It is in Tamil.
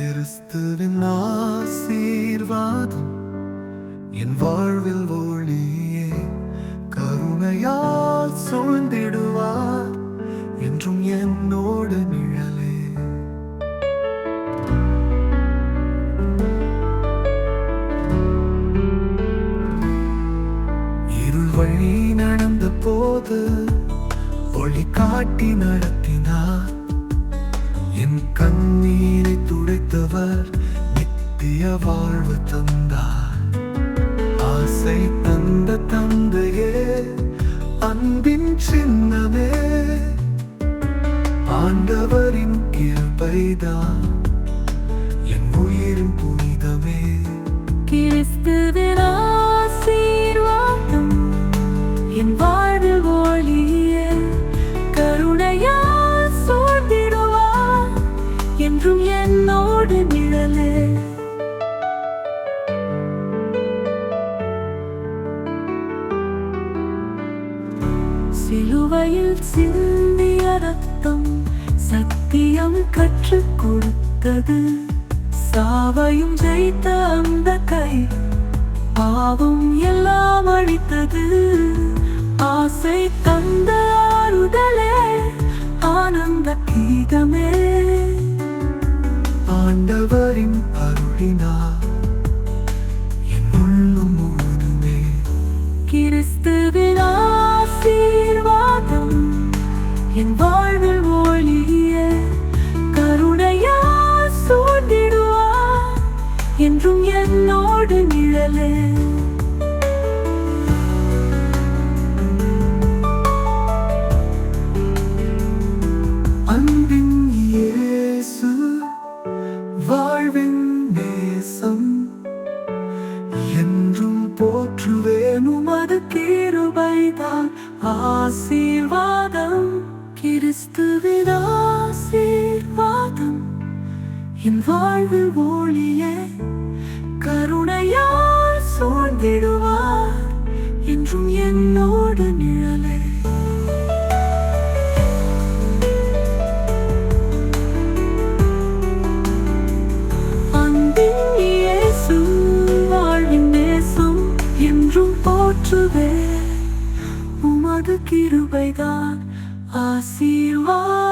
கிறிஸ்துவின் ஆசீர்வாதம். என் வாழ்வில் ஒளியே கருணையால் சூழ்ந்திடுவார் என்றும் என்னோடு நிழலே. இருள் வழி நடந்த போது ஒளி காட்டி நடத்தினார். என் கண்ணீர் வாழ்வு தந்தார் ஆசை தந்த தந்தையே அன்பின் சின்னமே. ஆண்டவரின் கிருபைதான். என் உயிரின் புனிதமே. கிறிஸ்துவின் ஆசீர்வாதம் என் வாழ்வு ஒளியே. கருணையா சூழ்ந்திடுவார் என்றும் என்னோடு நிழலே. சிலுவையில் சிந்திய ரத்தம் சத்தியம் கற்றுக் கொடுத்தது. சாவையும் ஜெயித்த அந்த கை பாவம் எல்லாம் அழித்தது. ஆசை தந்த ஆறுதலே ஆனந்த கீதமே. ஆண்டவரின் அருளினார். என் வாழ்வில் ஒளிய கருணையா சூழ்ந்திடுவார் என்றும் என்னோடு நிழலே. அன்பின் இயேசு வாழ்வின் நேசம் என்றும் போற்றுவேன் உமது கிருபைதான். ஆசீர்வாதம். கிறிஸ்துவின் ஆசீர்வாதம். என் வாழ்வு ஒளியே கருணையால் சூழ்ந்திடுவார் என்றும் என்னோடு நிழலே. என்றும் போற்றுவே. உமது கிருபைதான் ஆசீர்வாதம்